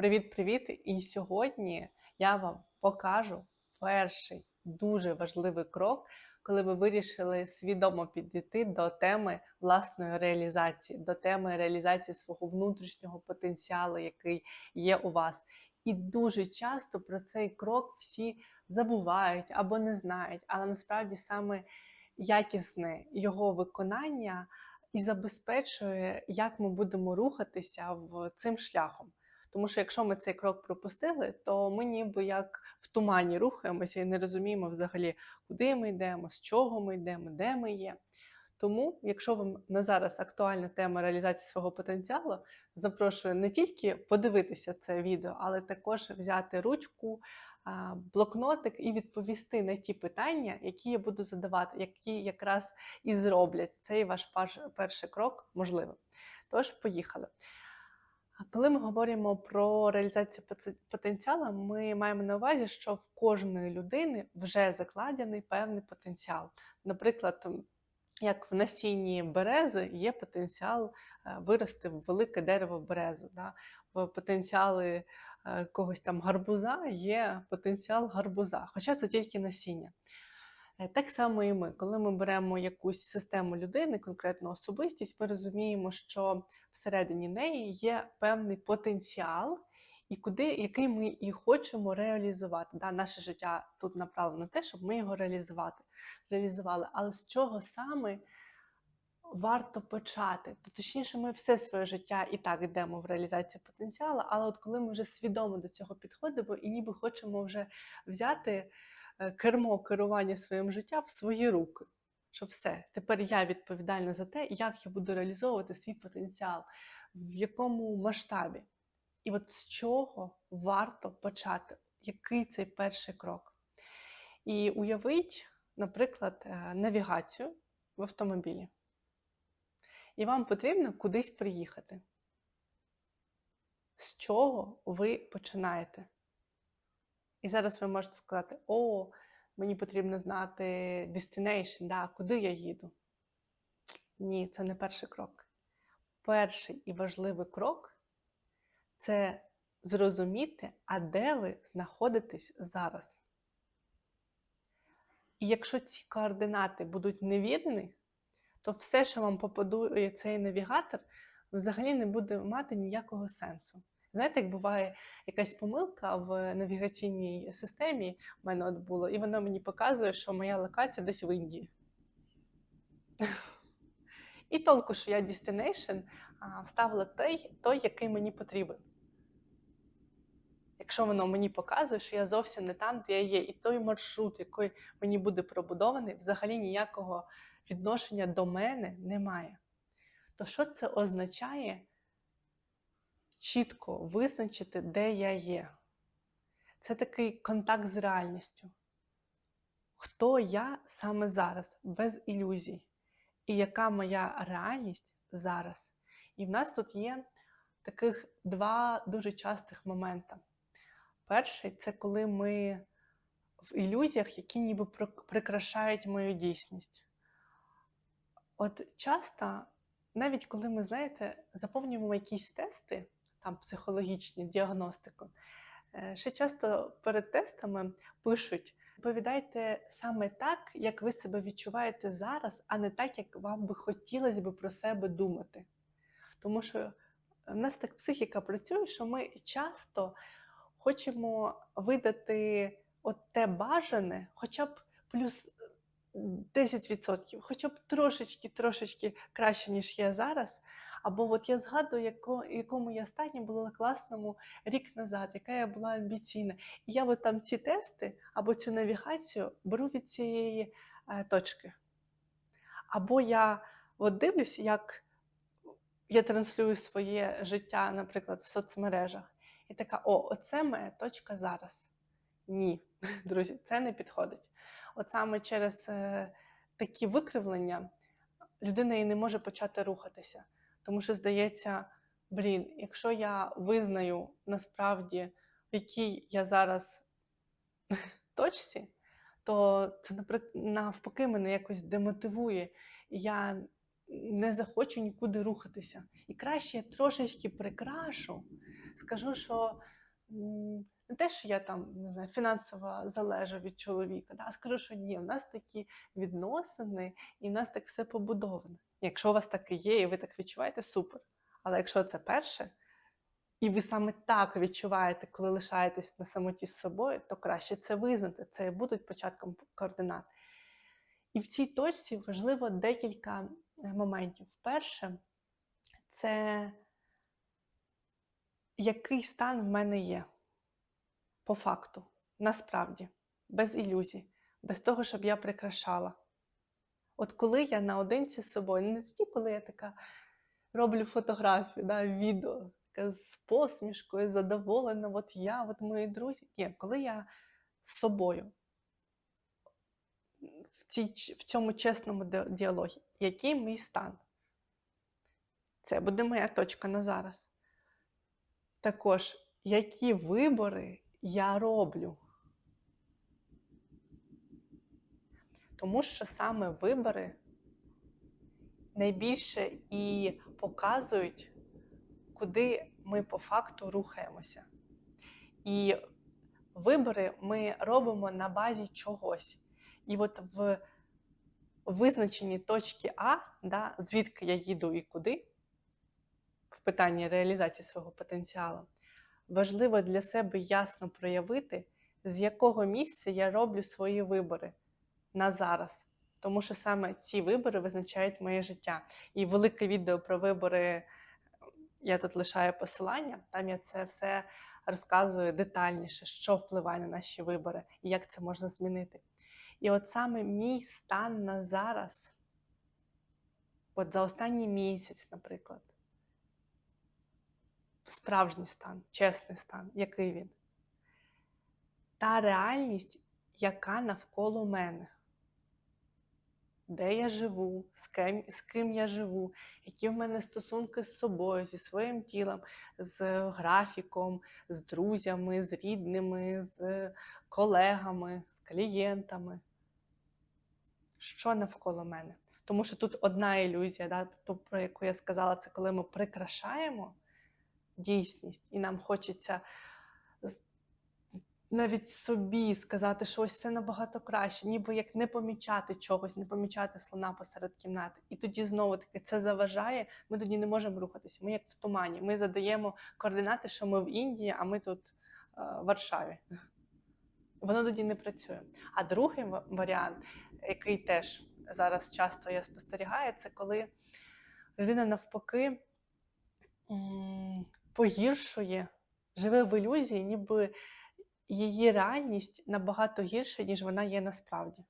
Привіт-привіт! І сьогодні я вам покажу перший дуже важливий крок, коли ви вирішили свідомо підійти до теми власної реалізації, до теми реалізації свого внутрішнього потенціалу, який є у вас. І дуже часто про цей крок всі забувають або не знають, але насправді саме якісне його виконання і забезпечує, як ми будемо рухатися в цим шляхом. Тому що якщо ми цей крок пропустили, то ми ніби як в тумані рухаємося і не розуміємо взагалі, куди ми йдемо, з чого ми йдемо, де ми є. Тому, якщо вам на зараз актуальна тема реалізації свого потенціалу, запрошую не тільки подивитися це відео, але також взяти ручку, блокнотик і відповісти на ті питання, які я буду задавати, які якраз і зроблять цей ваш перший крок можливим. Тож, поїхали. Коли ми говоримо про реалізацію потенціалу, ми маємо на увазі, що в кожної людини вже закладений певний потенціал. Наприклад, як в насінні берези є потенціал е, вирости в велике дерево березу. Да? В потенціали е, когось там гарбуза є потенціал гарбуза, хоча це тільки насіння. Е, Так само і ми, коли ми беремо якусь систему людини, конкретну особистість, ми розуміємо, що всередині неї є певний потенціал, і куди, який ми і хочемо реалізувати. Да, наше життя тут направлено на те, щоб ми його реалізувати, реалізували. Але з чого саме варто почати? То точніше, ми все своє життя і так йдемо в реалізацію потенціалу, але от коли ми вже свідомо до цього підходимо і ніби хочемо вже взяти кермо керування своїм життям в свої руки. Що все, тепер я відповідальна за те, як я буду реалізовувати свій потенціал, в якому масштабі. І от з чого варто почати? Який цей перший крок? І уявіть, наприклад, е, навігацію в автомобілі. І вам потрібно кудись приїхати. З чого ви починаєте? І зараз ви можете сказати: О, мені потрібно знати destination, да, куди я їду. Ні, це не перший крок. Перший і важливий крок це зрозуміти, а де ви знаходитесь зараз. І якщо ці координати будуть невірні, то все, що вам попадує цей навігатор, взагалі не буде мати ніякого сенсу. Знаєте, як буває якась помилка в навігаційній системі, в мене от було, і воно мені показує, що моя локація десь в Індії. І толку, що я destination вставила той, той, який мені потрібен. Якщо воно мені показує, що я зовсім не там, де я є, і той маршрут, який мені буде пробудований, взагалі ніякого відношення до мене немає. То що це означає чітко визначити, де я є? Це такий контакт з реальністю. Хто я саме зараз, без ілюзій, і яка моя реальність зараз? І в нас тут є таких два дуже частих моменти. Перший це коли ми в ілюзіях, які ніби прикрашають мою дійсність. От часто, навіть коли ми, знаєте, заповнюємо якісь тести, там психологічні, діагностику, е, ще часто перед тестами пишуть: відповідайте саме так, як ви себе відчуваєте зараз, а не так, як вам би хотілося би про себе думати. Тому що в нас так психіка працює, що ми часто хочемо видати от те бажане, хоча б плюс 10%, хоча б трошечки, трошечки краще, ніж я зараз. Або от я згадую, яко, якому я стані була класному рік назад, яка я була амбіційна. І я от там ці тести або цю навігацію беру від цієї е, точки. Або я от дивлюсь, як я транслюю своє життя, наприклад, в соцмережах. І така: о, оце моя точка зараз. Ні, друзі, це не підходить. От саме через е, такі викривлення людина і не може почати рухатися. Тому що здається, блін, якщо я визнаю насправді, в якій я зараз точці, то це навпаки мене якось демотивує. Я не захочу нікуди рухатися. І краще я трошечки прикрашу Скажу, що не те, що я там не знаю, фінансово залежу від чоловіка, да? а скажу, що ні, в нас такі відносини і в нас так все побудовано. Якщо у вас таке є, і ви так відчуваєте, супер. Але якщо це перше, і ви саме так відчуваєте, коли лишаєтесь на самоті з собою, то краще це визнати. Це і будуть початком координат. І в цій точці важливо декілька е, моментів. Перше, це який стан в мене є по факту, насправді, без ілюзій, без того, щоб я прикрашала. От коли я наодинці з собою, не тоді, коли я така роблю фотографію, да, відео така з посмішкою, задоволена, от я, от мої друзі. Ні, коли я з собою в, цій, в цьому чесному діалогі, який мій стан? Це буде моя точка на зараз. Також, які вибори я роблю? Тому що саме вибори найбільше і показують, куди ми по факту рухаємося. І вибори ми робимо на базі чогось. І от в визначенні точки А, да, звідки я їду і куди, в питанні реалізації свого потенціалу, важливо для себе ясно проявити, з якого місця я роблю свої вибори на зараз. Тому що саме ці вибори визначають моє життя. І велике відео про вибори я тут лишаю посилання, там я це все розказую детальніше, що впливає на наші вибори і як це можна змінити. І от саме мій стан на зараз, от за останній місяць, наприклад, справжній стан, чесний стан, який він? Та реальність, яка навколо мене. Де я живу, з ким, з ким я живу, які в мене стосунки з собою, зі своїм тілом, з графіком, з друзями, з рідними, з колегами, з клієнтами. Що навколо мене? Тому що тут одна ілюзія, да, ту, про яку я сказала, це коли ми прикрашаємо дійсність, і нам хочеться навіть собі сказати, що ось це набагато краще, ніби як не помічати чогось, не помічати слона посеред кімнати. І тоді знову таки це заважає. Ми тоді не можемо рухатися. Ми як в тумані. Ми задаємо координати, що ми в Індії, а ми тут е, в Варшаві. Воно тоді не працює. А другий варіант, який теж зараз часто я спостерігаю, це коли людина навпаки погіршує, живе в ілюзії, ніби її реальність набагато гірша, ніж вона є насправді.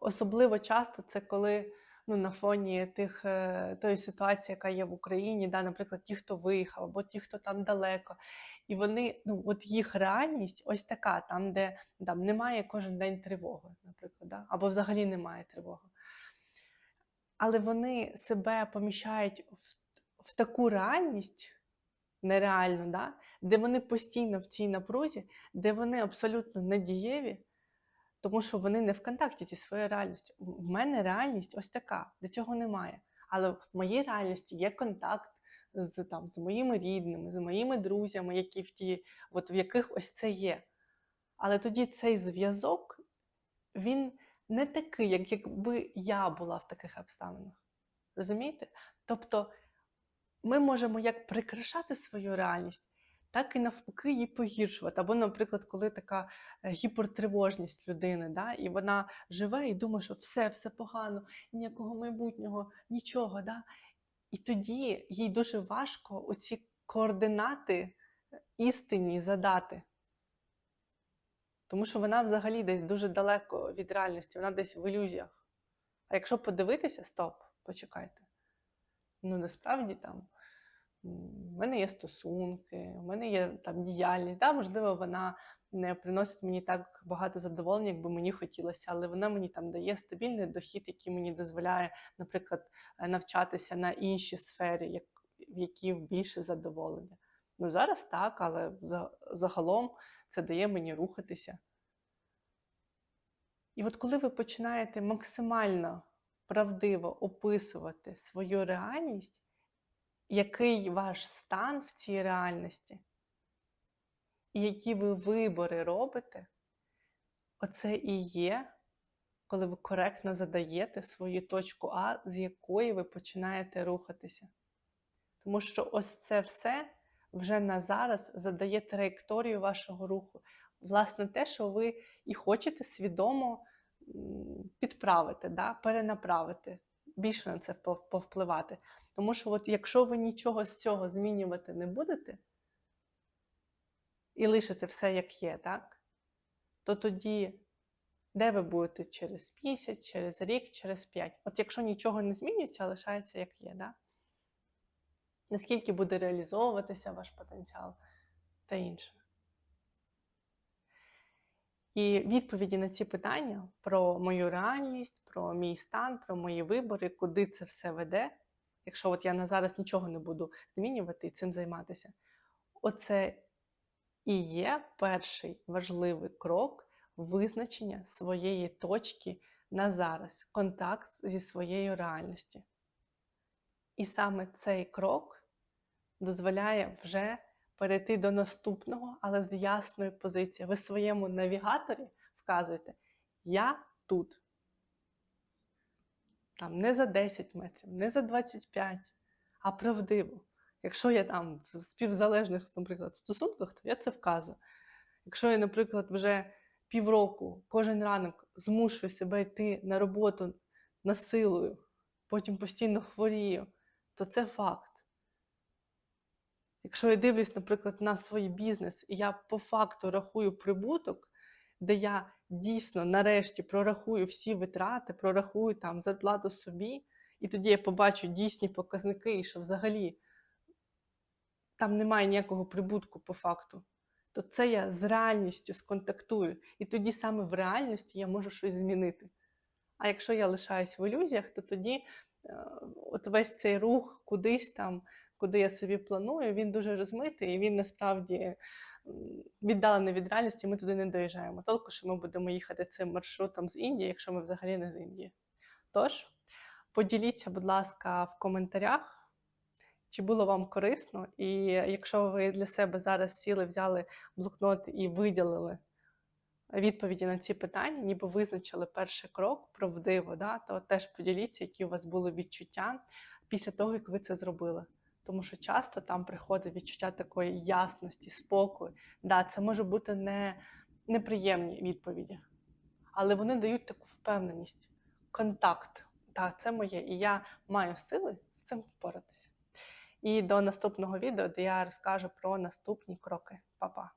Особливо часто це коли ну, на фоні тих, е, тої ситуації, яка є в Україні, да, наприклад, ті, хто виїхав, або ті, хто там далеко. І вони, ну, от їх реальність ось така, там, де там, немає кожен день тривоги, наприклад, да? або взагалі немає тривоги. Але вони себе поміщають в, в таку реальність нереальну, да? де вони постійно в цій напрузі, де вони абсолютно недієві, тому що вони не в контакті зі своєю реальністю. В мене реальність ось така, де цього немає. Але в моїй реальності є контакт з, там, з моїми рідними, з моїми друзями, які в ті, от в яких ось це є. Але тоді цей зв'язок, він не такий, як якби я була в таких обставинах. Розумієте? Тобто ми можемо як прикрашати свою реальність, так і навпаки її погіршувати. Або, наприклад, коли така е, гіпертривожність людини, да, і вона живе і думає, що все, все погано, ніякого майбутнього, нічого. Да? І тоді їй дуже важко оці координати істинні задати. Тому що вона взагалі десь дуже далеко від реальності, вона десь в ілюзіях. А якщо подивитися, стоп, почекайте. Ну, насправді там в мене є стосунки, в мене є там діяльність. Да, можливо, вона не приносить мені так багато задоволення, як би мені хотілося, але вона мені там дає стабільний дохід, який мені дозволяє, наприклад, е, навчатися на іншій сфері, як, в якій більше задоволення. Ну, зараз так, але загалом це дає мені рухатися. І от коли ви починаєте максимально правдиво описувати свою реальність, який ваш стан в цій реальності, і які ви вибори робите, оце і є, коли ви коректно задаєте свою точку А, з якої ви починаєте рухатися. Тому що ось це все вже на зараз задає траєкторію вашого руху. Власне, те, що ви і хочете свідомо підправити, да? перенаправити, більше на це повпливати. Тому що, от якщо ви нічого з цього змінювати не будете і лишите все як є, так? то тоді де ви будете через місяць, через рік, через п'ять? От якщо нічого не змінюється, лишається як є, да? наскільки буде реалізовуватися ваш потенціал та інше. І відповіді на ці питання про мою реальність, про мій стан, про мої вибори, куди це все веде, якщо от я на зараз нічого не буду змінювати і цим займатися, оце і є перший важливий крок визначення своєї точки на зараз, контакт зі своєю реальністю. І саме цей крок дозволяє вже перейти до наступного, але з ясною позицією. Ви своєму навігаторі вказуєте: Я тут. Там не за 10 метрів, не за 25, а правдиво. Якщо я там в співзалежних, наприклад, стосунках, то я це вказую. Якщо я, наприклад, вже півроку кожен ранок змушую себе йти на роботу насилою, потім постійно хворію, то це факт. Якщо я дивлюсь, наприклад, на свій бізнес, і я по факту рахую прибуток, де я дійсно нарешті прорахую всі витрати, прорахую там зарплату собі, і тоді я побачу дійсні показники, і що взагалі там немає ніякого прибутку по факту, то це я з реальністю сконтактую. І тоді саме в реальності я можу щось змінити. А якщо я лишаюсь в ілюзіях, то тоді е, от весь цей рух кудись там, куди я собі планую, він дуже розмитий і він насправді віддалений від реальності, ми туди не доїжджаємо. Толку, що ми будемо їхати цим маршрутом з Індії, якщо ми взагалі не з Індії. Тож, поділіться, будь ласка, в коментарях. Чи було вам корисно? І якщо ви для себе зараз сіли, взяли блокнот і виділили відповіді на ці питання, ніби визначили перший крок правдиво, да, то теж поділіться, які у вас були відчуття після того, як ви це зробили. Тому що часто там приходить відчуття такої ясності, спокою. Да, це може бути не неприємні відповіді, але вони дають таку впевненість, контакт. Так, це моє, і я маю сили з цим впоратися. І до наступного відео, де я розкажу про наступні кроки. Па-па!